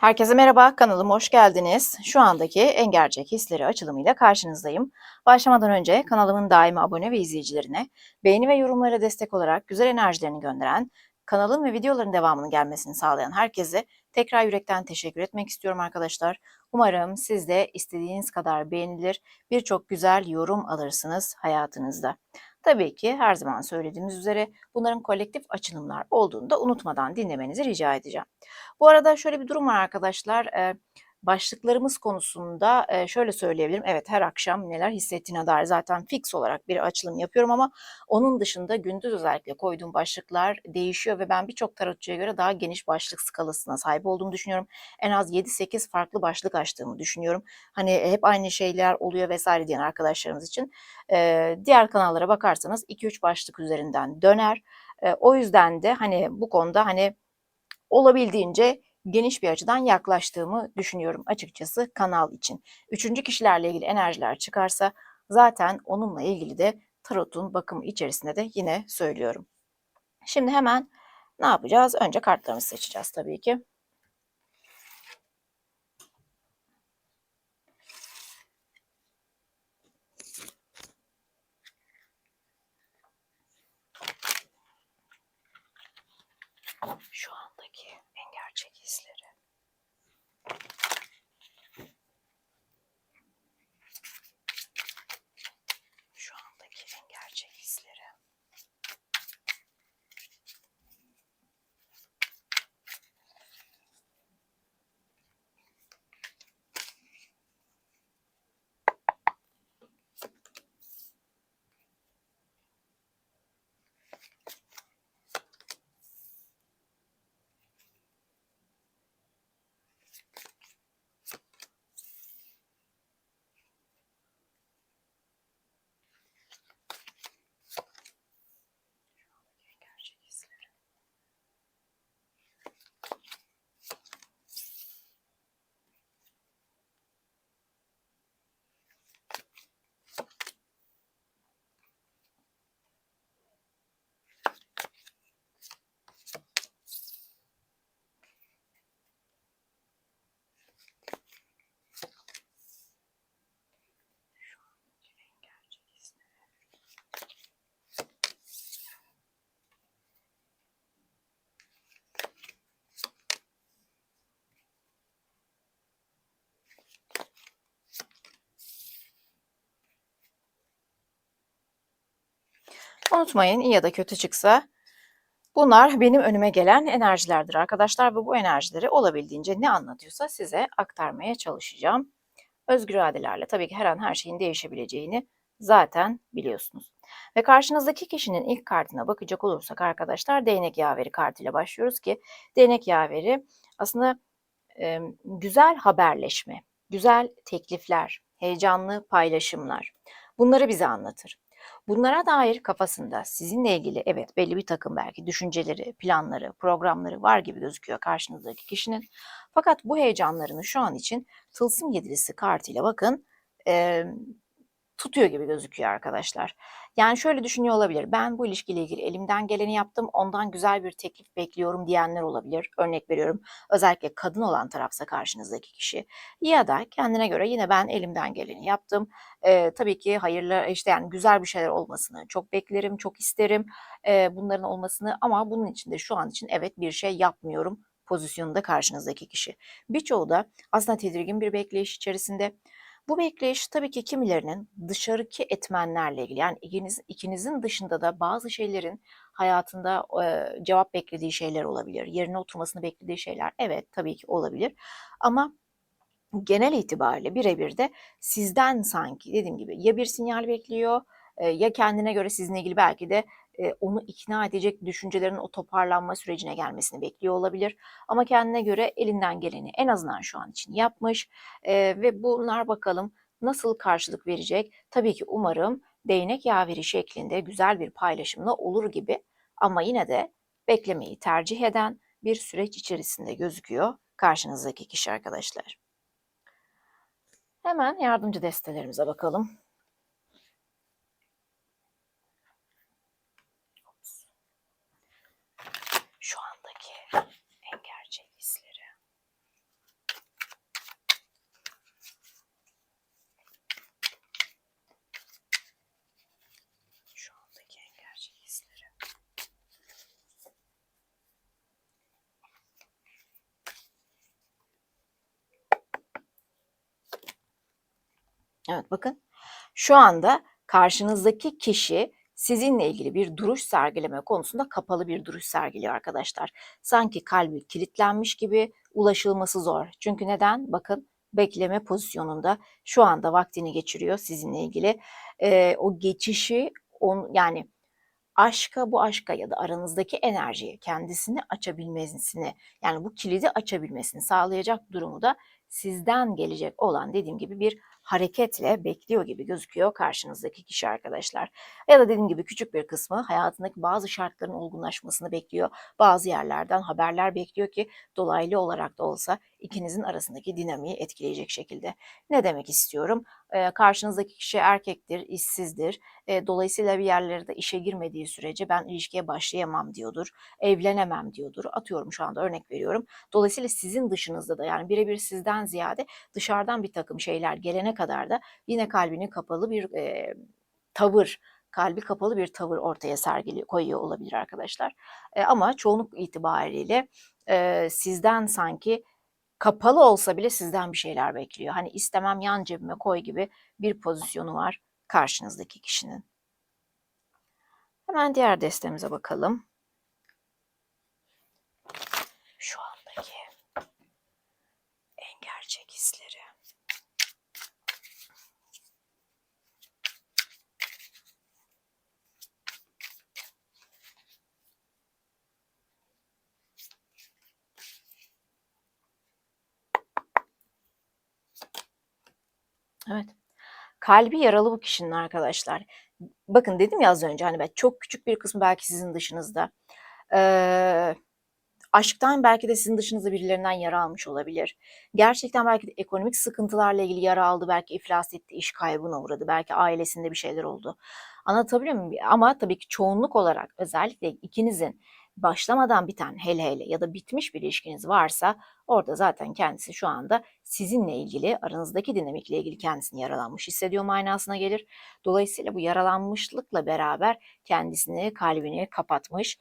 Herkese merhaba, kanalıma hoş geldiniz. Şu andaki En Gerçek Hisleri açılımıyla karşınızdayım. Başlamadan önce kanalımın daimi abone ve izleyicilerine beğeni ve yorumlara destek olarak güzel enerjilerini gönderen, kanalın ve videoların devamının gelmesini sağlayan herkese tekrar yürekten teşekkür etmek istiyorum arkadaşlar. Umarım siz de istediğiniz kadar beğenilir, birçok güzel yorum alırsınız hayatınızda. Tabii ki her zaman söylediğimiz üzere bunların kolektif açılımlar olduğunu da unutmadan dinlemenizi rica edeceğim. Bu arada şöyle bir durum var arkadaşlar. Eee, başlıklarımız konusunda, eee, şöyle söyleyebilirim. Evet, her akşam neler hissettiğine dair zaten fix olarak bir açılım yapıyorum ama onun dışında gündüz özellikle koyduğum başlıklar değişiyor ve ben birçok tarotçuya göre daha geniş başlık skalasına sahip olduğumu düşünüyorum. En az 7-8 farklı başlık açtığımı düşünüyorum. Hani hep aynı şeyler oluyor vesaire diyen arkadaşlarımız için. Eee, diğer kanallara bakarsanız 2-3 başlık üzerinden döner. O yüzden de hani bu konuda hani olabildiğince geniş bir açıdan yaklaştığımı düşünüyorum açıkçası kanal için. Üçüncü kişilerle ilgili enerjiler çıkarsa zaten onunla ilgili de tarotun bakımı içerisinde de yine söylüyorum. Şimdi hemen ne yapacağız? Önce kartlarımızı seçeceğiz tabii ki. Şu andaki en gerçek hisleri. Şu andaki en gerçek hisleri. En gerçek hisleri. Şu andaki en gerçek hisleri. Unutmayın iyi ya da kötü çıksa bunlar benim önüme gelen enerjilerdir arkadaşlar ve bu enerjileri olabildiğince ne anlatıyorsa size aktarmaya çalışacağım. Özgür iradelerle tabii ki her an her şeyin değişebileceğini zaten biliyorsunuz. Ve karşınızdaki kişinin ilk kartına bakacak olursak arkadaşlar değnek yaveri kartıyla başlıyoruz ki değnek yaveri aslında e, güzel haberleşme, güzel teklifler, heyecanlı paylaşımlar bunları bize anlatır. Bunlara dair kafasında sizinle ilgili evet belli bir takım belki düşünceleri, planları, programları var gibi gözüküyor karşınızdaki kişinin. Fakat bu heyecanlarını şu an için tılsım yedilisi kartıyla bakın e, tutuyor gibi gözüküyor arkadaşlar. Yani şöyle düşünüyor olabilir. Ben bu ilişkiyle ilgili elimden geleni yaptım. Ondan güzel bir teklif bekliyorum diyenler olabilir. Örnek veriyorum. Özellikle kadın olan tarafsa karşınızdaki kişi. Ya da kendine göre yine ben elimden geleni yaptım. Ee, tabii ki hayırlı işte yani güzel bir şeyler olmasını çok beklerim, çok isterim e, bunların olmasını ama bunun için de şu an için evet bir şey yapmıyorum pozisyonunda karşınızdaki kişi. Birçoğu da aslında tedirgin bir bekleyiş içerisinde. Bu bekleyiş tabii ki kimilerinin dışarıki etmenlerle ilgili yani ikiniz, ikinizin dışında da bazı şeylerin hayatında e, cevap beklediği şeyler olabilir. Yerine oturmasını beklediği şeyler evet tabii ki olabilir. Ama genel itibariyle birebir de sizden sanki dediğim gibi ya bir sinyal bekliyor e, ya kendine göre sizinle ilgili belki de onu ikna edecek düşüncelerin o toparlanma sürecine gelmesini bekliyor olabilir. Ama kendine göre elinden geleni en azından şu an için yapmış ve bunlar bakalım nasıl karşılık verecek. Tabii ki umarım değnek yaveri şeklinde güzel bir paylaşımla olur gibi ama yine de beklemeyi tercih eden bir süreç içerisinde gözüküyor karşınızdaki kişi arkadaşlar. Hemen yardımcı destelerimize bakalım. Şu andaki en gerçek hisleri. Evet bakın şu anda karşınızdaki kişi sizinle ilgili bir duruş sergileme konusunda kapalı bir duruş sergiliyor arkadaşlar. Sanki kalbi kilitlenmiş gibi ulaşılması zor. Çünkü neden? Bakın bekleme pozisyonunda şu anda vaktini geçiriyor sizinle ilgili. Ee, o geçişi on, yani aşka bu aşka ya da aranızdaki enerjiye kendisini açabilmesini yani bu kilidi açabilmesini sağlayacak durumu da sizden gelecek olan dediğim gibi bir hareketle bekliyor gibi gözüküyor karşınızdaki kişi arkadaşlar. Ya da dediğim gibi küçük bir kısmı hayatındaki bazı şartların olgunlaşmasını bekliyor. Bazı yerlerden haberler bekliyor ki dolaylı olarak da olsa ikinizin arasındaki dinamiği etkileyecek şekilde. Ne demek istiyorum? Ee, karşınızdaki kişi erkektir, işsizdir. Ee, dolayısıyla bir yerlerde işe girmediği sürece ben ilişkiye başlayamam diyordur. Evlenemem diyordur. Atıyorum şu anda örnek veriyorum. Dolayısıyla sizin dışınızda da yani birebir sizden ziyade dışarıdan bir takım şeyler gelene kadar da yine kalbini kapalı bir e, tavır, kalbi kapalı bir tavır ortaya sergili koyuyor olabilir arkadaşlar. E, ama çoğunluk itibariyle e, sizden sanki kapalı olsa bile sizden bir şeyler bekliyor. Hani istemem yan cebime koy gibi bir pozisyonu var karşınızdaki kişinin. Hemen diğer destemize bakalım. Şu andaki en gerçek hisleri. Evet. Kalbi yaralı bu kişinin arkadaşlar. Bakın dedim ya az önce hani ben çok küçük bir kısmı belki sizin dışınızda. Ee, aşktan belki de sizin dışınızda birilerinden yara almış olabilir. Gerçekten belki de ekonomik sıkıntılarla ilgili yara aldı, belki iflas etti, iş kaybına uğradı, belki ailesinde bir şeyler oldu. Anlatabiliyor muyum? Ama tabii ki çoğunluk olarak özellikle ikinizin başlamadan biten hele hele ya da bitmiş bir ilişkiniz varsa orada zaten kendisi şu anda sizinle ilgili aranızdaki dinamikle ilgili kendisini yaralanmış hissediyor manasına gelir. Dolayısıyla bu yaralanmışlıkla beraber kendisini kalbini kapatmış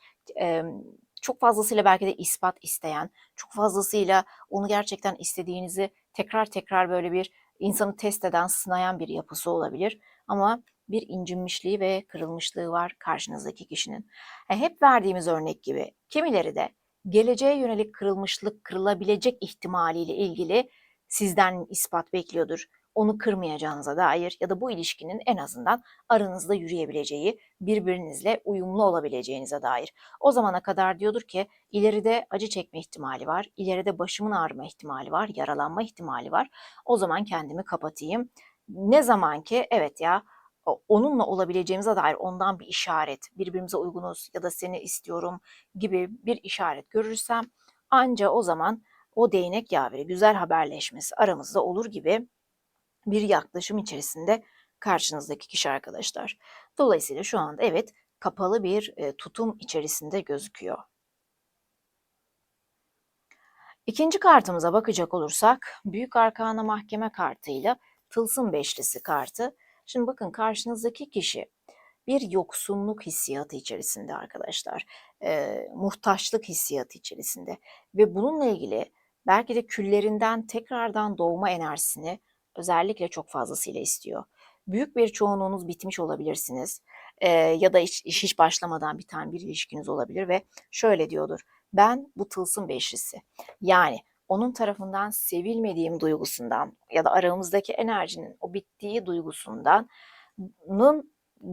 çok fazlasıyla belki de ispat isteyen, çok fazlasıyla onu gerçekten istediğinizi tekrar tekrar böyle bir insanı test eden, sınayan bir yapısı olabilir. Ama bir incinmişliği ve kırılmışlığı var karşınızdaki kişinin. E, hep verdiğimiz örnek gibi kimileri de geleceğe yönelik kırılmışlık, kırılabilecek ihtimaliyle ilgili sizden ispat bekliyordur onu kırmayacağınıza dair ya da bu ilişkinin en azından aranızda yürüyebileceği, birbirinizle uyumlu olabileceğinize dair. O zamana kadar diyordur ki ileride acı çekme ihtimali var, ileride başımın ağrıma ihtimali var, yaralanma ihtimali var. O zaman kendimi kapatayım. Ne zaman ki evet ya onunla olabileceğimize dair ondan bir işaret, birbirimize uygunuz ya da seni istiyorum gibi bir işaret görürsem anca o zaman o değnek yaveri güzel haberleşmesi aramızda olur gibi bir yaklaşım içerisinde karşınızdaki kişi arkadaşlar. Dolayısıyla şu anda evet kapalı bir e, tutum içerisinde gözüküyor. İkinci kartımıza bakacak olursak Büyük Arkana Mahkeme kartıyla Tılsım Beşlisi kartı. Şimdi bakın karşınızdaki kişi bir yoksunluk hissiyatı içerisinde arkadaşlar. E, muhtaçlık hissiyatı içerisinde ve bununla ilgili belki de küllerinden tekrardan doğma enerjisini özellikle çok fazlasıyla istiyor. Büyük bir çoğunluğunuz bitmiş olabilirsiniz ee, ya da iş hiç başlamadan biten bir ilişkiniz olabilir ve şöyle diyordur. Ben bu tılsım beşlisi yani onun tarafından sevilmediğim duygusundan ya da aramızdaki enerjinin o bittiği duygusundan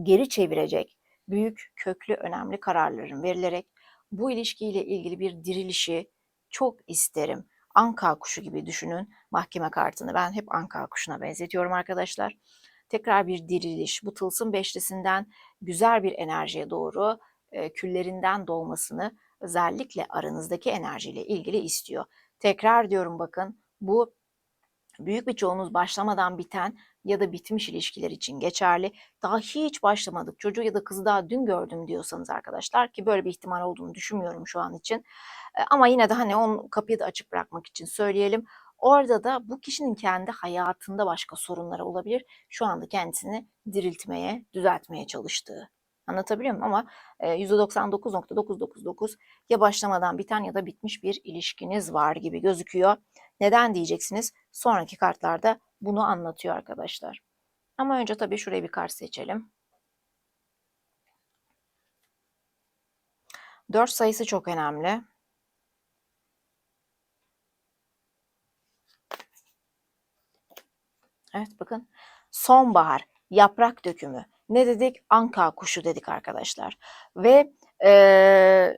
geri çevirecek büyük köklü önemli kararların verilerek bu ilişkiyle ilgili bir dirilişi çok isterim anka kuşu gibi düşünün mahkeme kartını. Ben hep anka kuşuna benzetiyorum arkadaşlar. Tekrar bir diriliş, bu tılsım beşlisinden güzel bir enerjiye doğru küllerinden dolmasını özellikle aranızdaki enerjiyle ilgili istiyor. Tekrar diyorum bakın bu büyük bir çoğunuz başlamadan biten ya da bitmiş ilişkiler için geçerli. Daha hiç başlamadık çocuğu ya da kızı daha dün gördüm diyorsanız arkadaşlar ki böyle bir ihtimal olduğunu düşünmüyorum şu an için. Ama yine de hani on kapıyı da açık bırakmak için söyleyelim. Orada da bu kişinin kendi hayatında başka sorunları olabilir. Şu anda kendisini diriltmeye, düzeltmeye çalıştığı. Anlatabiliyor muyum? Ama %99.999 ya başlamadan biten ya da bitmiş bir ilişkiniz var gibi gözüküyor. Neden diyeceksiniz? Sonraki kartlarda bunu anlatıyor arkadaşlar. Ama önce tabii şuraya bir kart seçelim. 4 sayısı çok önemli. Evet bakın. Sonbahar, yaprak dökümü. Ne dedik? Anka kuşu dedik arkadaşlar. Ve e,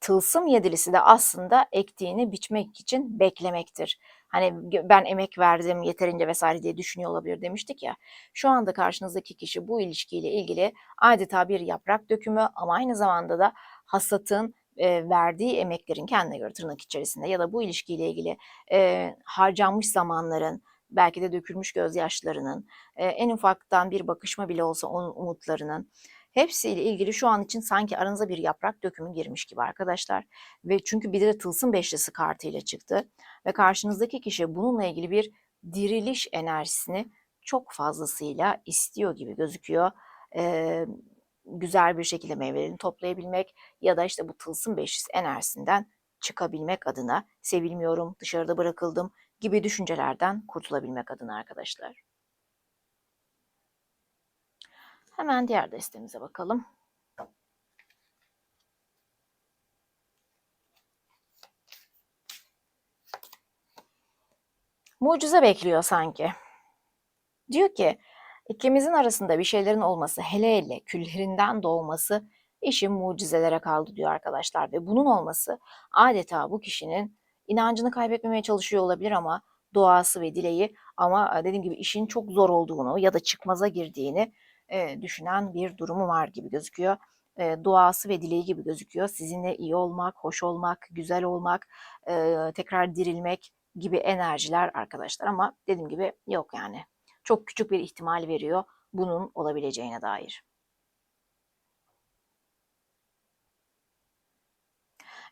tılsım yedilisi de aslında ektiğini biçmek için beklemektir. Hani ben emek verdim yeterince vesaire diye düşünüyor olabilir demiştik ya. Şu anda karşınızdaki kişi bu ilişkiyle ilgili adeta bir yaprak dökümü ama aynı zamanda da hasatın e, verdiği emeklerin kendine göre tırnak içerisinde ya da bu ilişkiyle ilgili e, harcanmış zamanların, belki de dökülmüş gözyaşlarının, e, en ufaktan bir bakışma bile olsa onun umutlarının hepsiyle ilgili şu an için sanki aranıza bir yaprak dökümü girmiş gibi arkadaşlar. Ve çünkü bir de tılsım beşlisi kartıyla çıktı ve karşınızdaki kişi bununla ilgili bir diriliş enerjisini çok fazlasıyla istiyor gibi gözüküyor. Ee, güzel bir şekilde meyvelerini toplayabilmek ya da işte bu tılsım beşlisi enerjisinden çıkabilmek adına sevilmiyorum, dışarıda bırakıldım gibi düşüncelerden kurtulabilmek adına arkadaşlar. Hemen diğer destemize bakalım. Mucize bekliyor sanki. Diyor ki ikimizin arasında bir şeylerin olması hele hele küllerinden doğması işin mucizelere kaldı diyor arkadaşlar. Ve bunun olması adeta bu kişinin inancını kaybetmemeye çalışıyor olabilir ama doğası ve dileği ama dediğim gibi işin çok zor olduğunu ya da çıkmaza girdiğini e, düşünen bir durumu var gibi gözüküyor. E, duası ve dileği gibi gözüküyor. Sizinle iyi olmak, hoş olmak, güzel olmak, e, tekrar dirilmek gibi enerjiler arkadaşlar ama dediğim gibi yok yani. Çok küçük bir ihtimal veriyor bunun olabileceğine dair.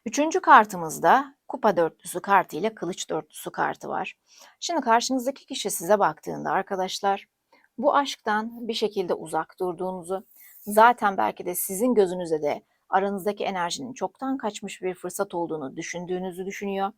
Üçüncü kartımızda kupa dörtlüsü kartı ile kılıç dörtlüsü kartı var. Şimdi karşınızdaki kişi size baktığında arkadaşlar bu aşktan bir şekilde uzak durduğunuzu, zaten belki de sizin gözünüze de aranızdaki enerjinin çoktan kaçmış bir fırsat olduğunu düşündüğünüzü düşünüyor.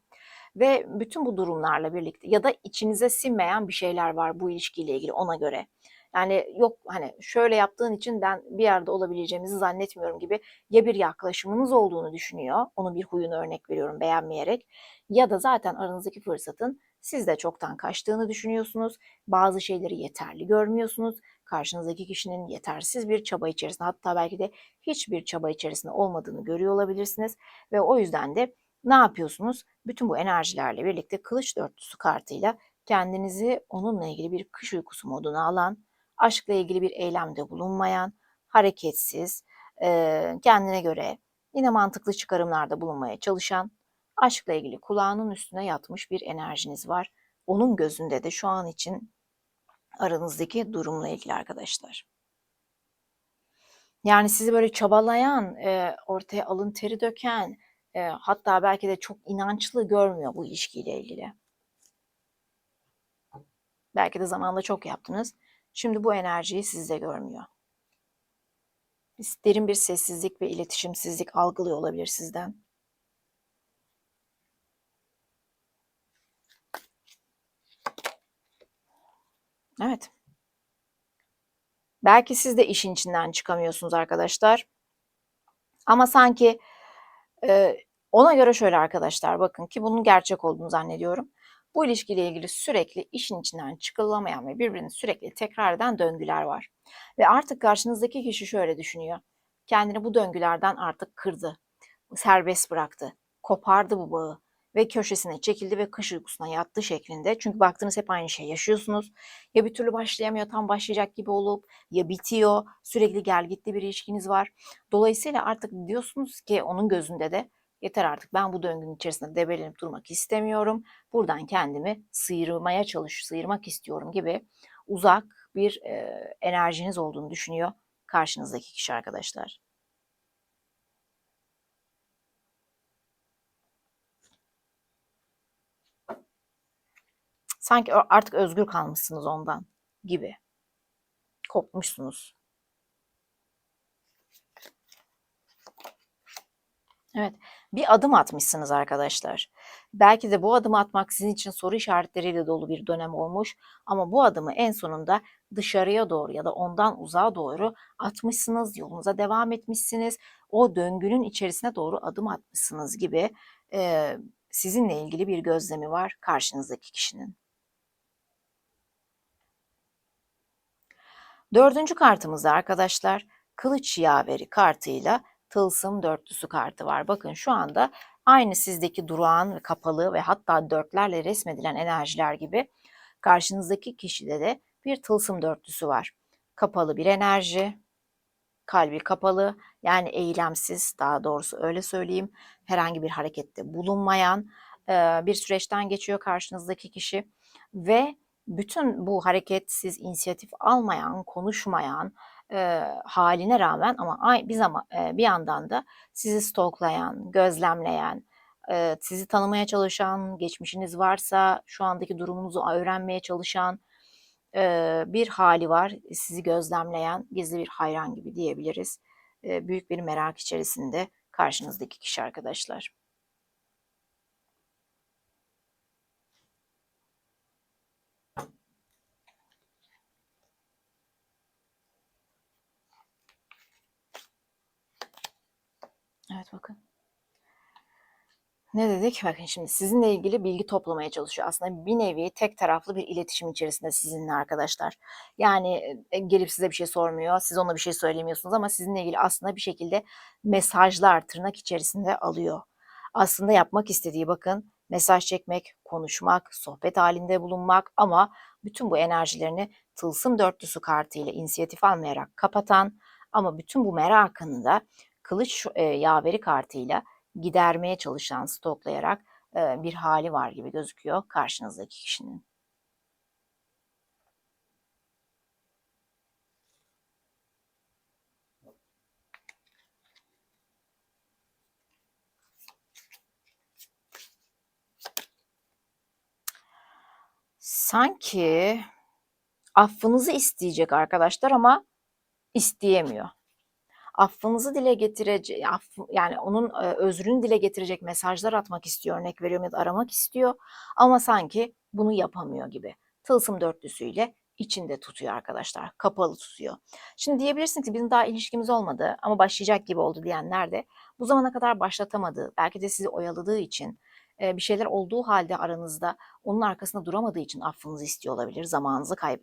Ve bütün bu durumlarla birlikte ya da içinize sinmeyen bir şeyler var bu ilişkiyle ilgili ona göre. Yani yok hani şöyle yaptığın için ben bir yerde olabileceğimizi zannetmiyorum gibi ya bir yaklaşımınız olduğunu düşünüyor. Onun bir huyunu örnek veriyorum beğenmeyerek. Ya da zaten aranızdaki fırsatın siz de çoktan kaçtığını düşünüyorsunuz. Bazı şeyleri yeterli görmüyorsunuz. Karşınızdaki kişinin yetersiz bir çaba içerisinde hatta belki de hiçbir çaba içerisinde olmadığını görüyor olabilirsiniz. Ve o yüzden de ne yapıyorsunuz? Bütün bu enerjilerle birlikte kılıç dörtlüsü kartıyla kendinizi onunla ilgili bir kış uykusu moduna alan, aşkla ilgili bir eylemde bulunmayan, hareketsiz, kendine göre yine mantıklı çıkarımlarda bulunmaya çalışan, aşkla ilgili kulağının üstüne yatmış bir enerjiniz var. Onun gözünde de şu an için aranızdaki durumla ilgili arkadaşlar. Yani sizi böyle çabalayan, ortaya alın teri döken, hatta belki de çok inançlı görmüyor bu ilişkiyle ilgili. Belki de zamanında çok yaptınız. Şimdi bu enerjiyi sizde görmüyor. Derin bir sessizlik ve iletişimsizlik algılıyor olabilir sizden. Evet. Belki siz de işin içinden çıkamıyorsunuz arkadaşlar. Ama sanki e, ona göre şöyle arkadaşlar bakın ki bunun gerçek olduğunu zannediyorum. Bu ilişkiyle ilgili sürekli işin içinden çıkılamayan ve birbirini sürekli tekrar eden döngüler var. Ve artık karşınızdaki kişi şöyle düşünüyor. Kendini bu döngülerden artık kırdı, serbest bıraktı, kopardı bu bağı ve köşesine çekildi ve kış uykusuna yattı şeklinde. Çünkü baktığınız hep aynı şey yaşıyorsunuz. Ya bir türlü başlayamıyor, tam başlayacak gibi olup ya bitiyor, sürekli gel gitti bir ilişkiniz var. Dolayısıyla artık diyorsunuz ki onun gözünde de Yeter artık ben bu döngünün içerisinde debelenip durmak istemiyorum. Buradan kendimi sıyırmaya çalış, sıyırmak istiyorum gibi uzak bir e, enerjiniz olduğunu düşünüyor karşınızdaki kişi arkadaşlar. Sanki artık özgür kalmışsınız ondan gibi. Kopmuşsunuz. Evet, bir adım atmışsınız arkadaşlar. Belki de bu adımı atmak sizin için soru işaretleriyle dolu bir dönem olmuş ama bu adımı en sonunda dışarıya doğru ya da ondan uzağa doğru atmışsınız, yolunuza devam etmişsiniz. O döngünün içerisine doğru adım atmışsınız gibi e, sizinle ilgili bir gözlemi var karşınızdaki kişinin. Dördüncü kartımızda arkadaşlar kılıç yaveri kartıyla tılsım dörtlüsü kartı var. Bakın şu anda aynı sizdeki durağan ve kapalı ve hatta dörtlerle resmedilen enerjiler gibi karşınızdaki kişide de bir tılsım dörtlüsü var. Kapalı bir enerji, kalbi kapalı yani eylemsiz daha doğrusu öyle söyleyeyim herhangi bir harekette bulunmayan bir süreçten geçiyor karşınızdaki kişi ve bütün bu hareketsiz, inisiyatif almayan, konuşmayan e, haline rağmen ama bir zaman e, bir yandan da sizi stoklayan, gözlemleyen, e, sizi tanımaya çalışan, geçmişiniz varsa şu andaki durumunuzu öğrenmeye çalışan e, bir hali var. Sizi gözlemleyen, gizli bir hayran gibi diyebiliriz. E, büyük bir merak içerisinde karşınızdaki kişi arkadaşlar. Evet bakın. Ne dedik? Bakın şimdi sizinle ilgili bilgi toplamaya çalışıyor. Aslında bir nevi tek taraflı bir iletişim içerisinde sizinle arkadaşlar. Yani e, gelip size bir şey sormuyor, siz ona bir şey söylemiyorsunuz ama sizinle ilgili aslında bir şekilde mesajlar tırnak içerisinde alıyor. Aslında yapmak istediği bakın mesaj çekmek, konuşmak, sohbet halinde bulunmak ama bütün bu enerjilerini tılsım dörtlüsü kartıyla inisiyatif almayarak kapatan ama bütün bu merakını da kılıç e, yaveri kartıyla gidermeye çalışan, stoklayarak e, bir hali var gibi gözüküyor karşınızdaki kişinin. Sanki affınızı isteyecek arkadaşlar ama isteyemiyor affınızı dile getirecek, aff, yani onun özrünü dile getirecek mesajlar atmak istiyor, örnek veriyorum ya da aramak istiyor ama sanki bunu yapamıyor gibi. Tılsım dörtlüsüyle içinde tutuyor arkadaşlar. Kapalı tutuyor. Şimdi diyebilirsiniz ki bizim daha ilişkimiz olmadı ama başlayacak gibi oldu diyenler de bu zamana kadar başlatamadığı, belki de sizi oyaladığı için bir şeyler olduğu halde aranızda onun arkasında duramadığı için affınızı istiyor olabilir. Zamanınızı kayb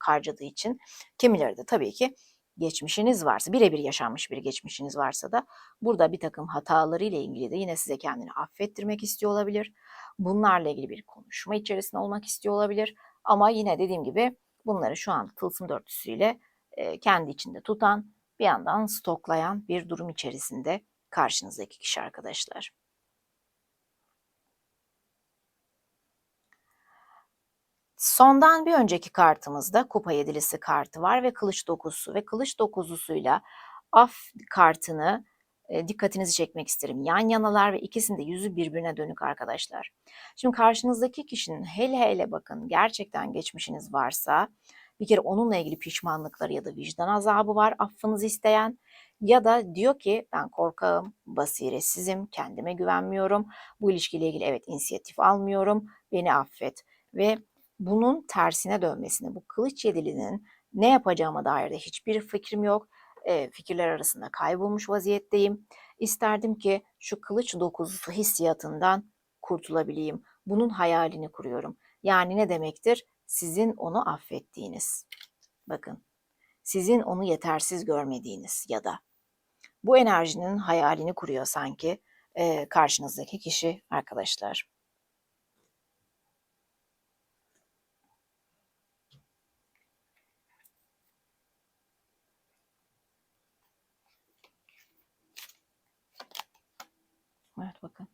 harcadığı için. Kimileri de tabii ki geçmişiniz varsa, birebir yaşanmış bir geçmişiniz varsa da burada bir takım hataları ile ilgili de yine size kendini affettirmek istiyor olabilir. Bunlarla ilgili bir konuşma içerisinde olmak istiyor olabilir. Ama yine dediğim gibi bunları şu an tılsım dörtlüsüyle e, kendi içinde tutan, bir yandan stoklayan bir durum içerisinde karşınızdaki kişi arkadaşlar. Sondan bir önceki kartımızda kupa yedilisi kartı var ve kılıç dokuzusu ve kılıç dokuzusuyla af kartını e, dikkatinizi çekmek isterim. Yan yanalar ve ikisinde yüzü birbirine dönük arkadaşlar. Şimdi karşınızdaki kişinin hele hele bakın gerçekten geçmişiniz varsa bir kere onunla ilgili pişmanlıkları ya da vicdan azabı var affınızı isteyen ya da diyor ki ben korkağım, basiretsizim, kendime güvenmiyorum, bu ilişkiyle ilgili evet inisiyatif almıyorum, beni affet ve bunun tersine dönmesini, bu kılıç yedilinin ne yapacağıma dair de hiçbir fikrim yok. E, fikirler arasında kaybolmuş vaziyetteyim. İsterdim ki şu kılıç dokuzusu hissiyatından kurtulabileyim. Bunun hayalini kuruyorum. Yani ne demektir? Sizin onu affettiğiniz. Bakın, sizin onu yetersiz görmediğiniz ya da bu enerjinin hayalini kuruyor sanki e, karşınızdaki kişi arkadaşlar. Evet bakın.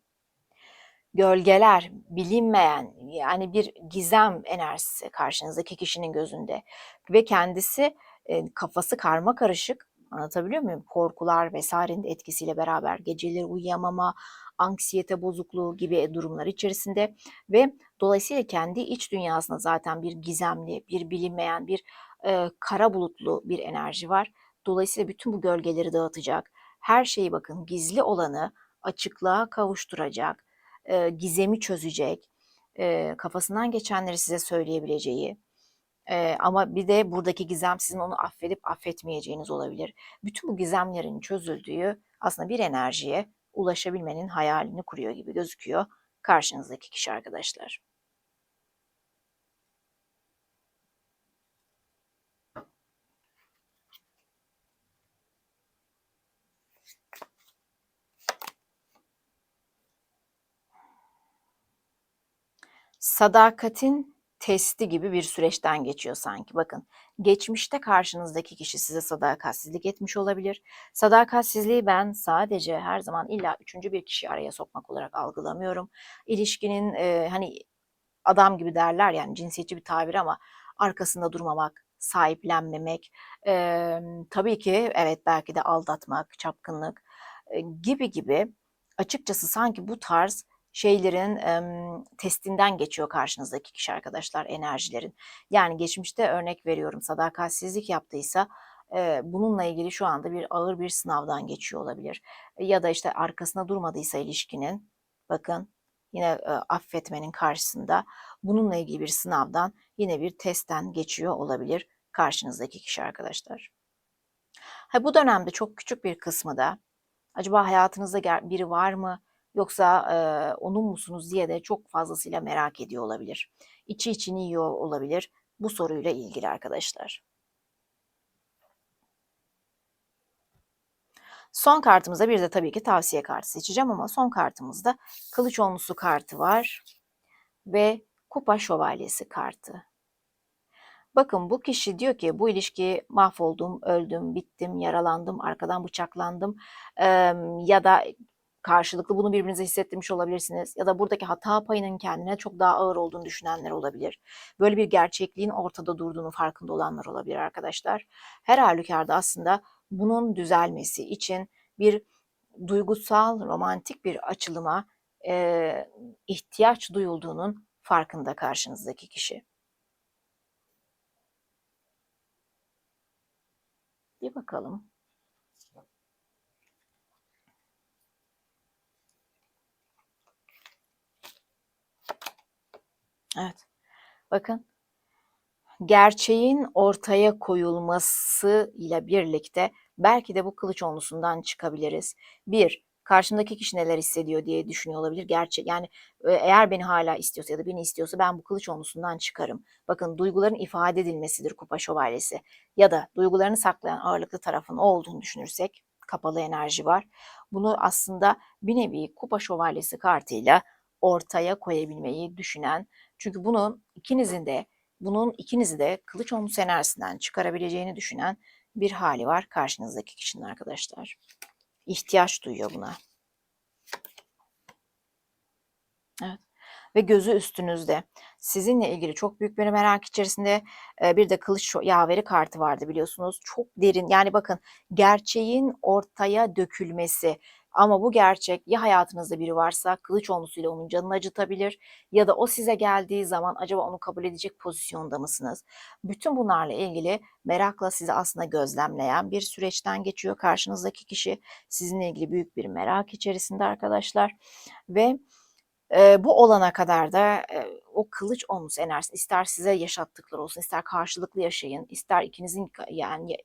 Gölgeler, bilinmeyen yani bir gizem enerjisi karşınızdaki kişinin gözünde ve kendisi e, kafası karma karışık anlatabiliyor muyum? Korkular vesairenin etkisiyle beraber geceleri uyuyamama, anksiyete bozukluğu gibi durumlar içerisinde ve dolayısıyla kendi iç dünyasında zaten bir gizemli, bir bilinmeyen, bir e, kara bulutlu bir enerji var. Dolayısıyla bütün bu gölgeleri dağıtacak. Her şeyi bakın gizli olanı açıklığa kavuşturacak, e, gizemi çözecek, e, kafasından geçenleri size söyleyebileceği, e, ama bir de buradaki gizem sizin onu affedip affetmeyeceğiniz olabilir. Bütün bu gizemlerin çözüldüğü aslında bir enerjiye ulaşabilmenin hayalini kuruyor gibi gözüküyor karşınızdaki kişi arkadaşlar. Sadakatin testi gibi bir süreçten geçiyor sanki. Bakın geçmişte karşınızdaki kişi size sadakatsizlik etmiş olabilir. Sadakatsizliği ben sadece her zaman illa üçüncü bir kişi araya sokmak olarak algılamıyorum. İlişkinin e, hani adam gibi derler yani cinsiyetçi bir tabir ama arkasında durmamak, sahiplenmemek, e, tabii ki evet belki de aldatmak, çapkınlık e, gibi gibi açıkçası sanki bu tarz şeylerin e, testinden geçiyor karşınızdaki kişi arkadaşlar enerjilerin. Yani geçmişte örnek veriyorum sadakatsizlik yaptıysa bununla ilgili şu anda bir ağır bir sınavdan geçiyor olabilir. Ya da işte arkasına durmadıysa ilişkinin bakın yine affetmenin karşısında bununla ilgili bir sınavdan yine bir testten geçiyor olabilir karşınızdaki kişi arkadaşlar. Ha, bu dönemde çok küçük bir kısmı da acaba hayatınızda biri var mı yoksa e, onun musunuz diye de çok fazlasıyla merak ediyor olabilir. İçi içini yiyor olabilir bu soruyla ilgili arkadaşlar. Son kartımızda bir de tabii ki tavsiye kartı seçeceğim ama son kartımızda kılıç onlusu kartı var ve kupa şövalyesi kartı. Bakın bu kişi diyor ki bu ilişki mahvoldum, öldüm, bittim, yaralandım, arkadan bıçaklandım ee, ya da karşılıklı bunu birbirinize hissettirmiş olabilirsiniz ya da buradaki hata payının kendine çok daha ağır olduğunu düşünenler olabilir. Böyle bir gerçekliğin ortada durduğunu farkında olanlar olabilir arkadaşlar. Her halükarda aslında bunun düzelmesi için bir duygusal, romantik bir açılıma e, ihtiyaç duyulduğunun farkında karşınızdaki kişi. Bir bakalım. Evet. Bakın gerçeğin ortaya koyulması ile birlikte belki de bu kılıç onlusundan çıkabiliriz. Bir, karşımdaki kişi neler hissediyor diye düşünüyor olabilir. Gerçek yani e, eğer beni hala istiyorsa ya da beni istiyorsa ben bu kılıç onlusundan çıkarım. Bakın duyguların ifade edilmesidir kupa şövalyesi. Ya da duygularını saklayan ağırlıklı tarafın o olduğunu düşünürsek kapalı enerji var. Bunu aslında bir nevi kupa şövalyesi kartıyla ortaya koyabilmeyi düşünen çünkü bunun ikinizin de bunun ikinizi de kılıç omuz enerjisinden çıkarabileceğini düşünen bir hali var karşınızdaki kişinin arkadaşlar. İhtiyaç duyuyor buna. Evet. Ve gözü üstünüzde. Sizinle ilgili çok büyük bir merak içerisinde bir de kılıç yaveri kartı vardı biliyorsunuz. Çok derin yani bakın gerçeğin ortaya dökülmesi, ama bu gerçek ya hayatınızda biri varsa kılıç olmasıyla onun canını acıtabilir ya da o size geldiği zaman acaba onu kabul edecek pozisyonda mısınız? Bütün bunlarla ilgili merakla sizi aslında gözlemleyen bir süreçten geçiyor karşınızdaki kişi. Sizinle ilgili büyük bir merak içerisinde arkadaşlar ve e, bu olana kadar da e, o kılıç omuz enerjisi ister size yaşattıkları olsun, ister karşılıklı yaşayın, ister ikinizin yani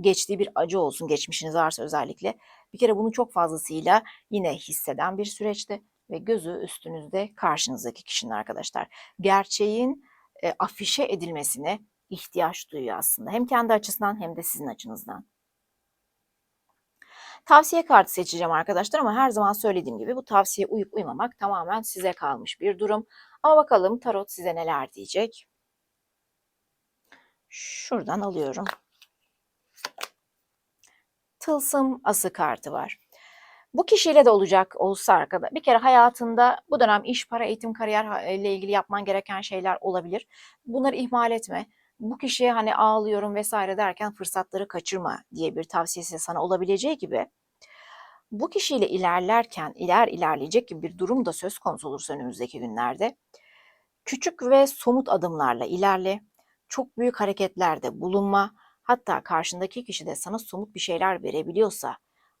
geçtiği bir acı olsun, geçmişiniz varsa özellikle. Bir kere bunu çok fazlasıyla yine hisseden bir süreçte ve gözü üstünüzde karşınızdaki kişinin arkadaşlar. Gerçeğin e, afişe edilmesine ihtiyaç duyuyor aslında. Hem kendi açısından hem de sizin açınızdan. Tavsiye kartı seçeceğim arkadaşlar ama her zaman söylediğim gibi bu tavsiye uyup uymamak tamamen size kalmış bir durum. Ama bakalım tarot size neler diyecek. Şuradan alıyorum. Tılsım ası kartı var. Bu kişiyle de olacak olsa arkada bir kere hayatında bu dönem iş, para, eğitim, kariyer ile ilgili yapman gereken şeyler olabilir. Bunları ihmal etme. Bu kişiye hani ağlıyorum vesaire derken fırsatları kaçırma diye bir tavsiyesi sana olabileceği gibi bu kişiyle ilerlerken iler ilerleyecek gibi bir durum da söz konusu olursa önümüzdeki günlerde küçük ve somut adımlarla ilerle. Çok büyük hareketlerde bulunma. Hatta karşındaki kişi de sana somut bir şeyler verebiliyorsa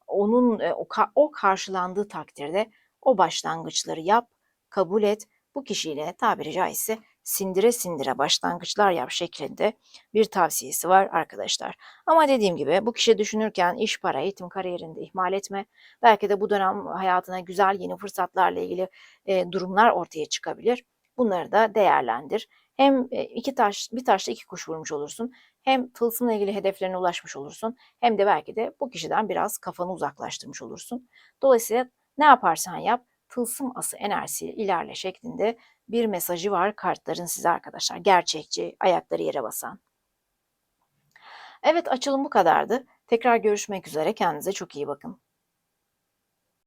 onun e, o, ka- o karşılandığı takdirde o başlangıçları yap, kabul et. Bu kişiyle tabiri caizse sindire sindire başlangıçlar yap şeklinde bir tavsiyesi var arkadaşlar. Ama dediğim gibi bu kişi düşünürken iş, para, eğitim, kariyerinde ihmal etme. Belki de bu dönem hayatına güzel yeni fırsatlarla ilgili e, durumlar ortaya çıkabilir. Bunları da değerlendir. Hem e, iki taş, bir taşla iki kuş vurmuş olursun. Hem tılsımla ilgili hedeflerine ulaşmış olursun. Hem de belki de bu kişiden biraz kafanı uzaklaştırmış olursun. Dolayısıyla ne yaparsan yap tılsım ası enerjisiyle ilerle şeklinde bir mesajı var kartların size arkadaşlar. Gerçekçi, ayakları yere basan. Evet açılım bu kadardı. Tekrar görüşmek üzere. Kendinize çok iyi bakın.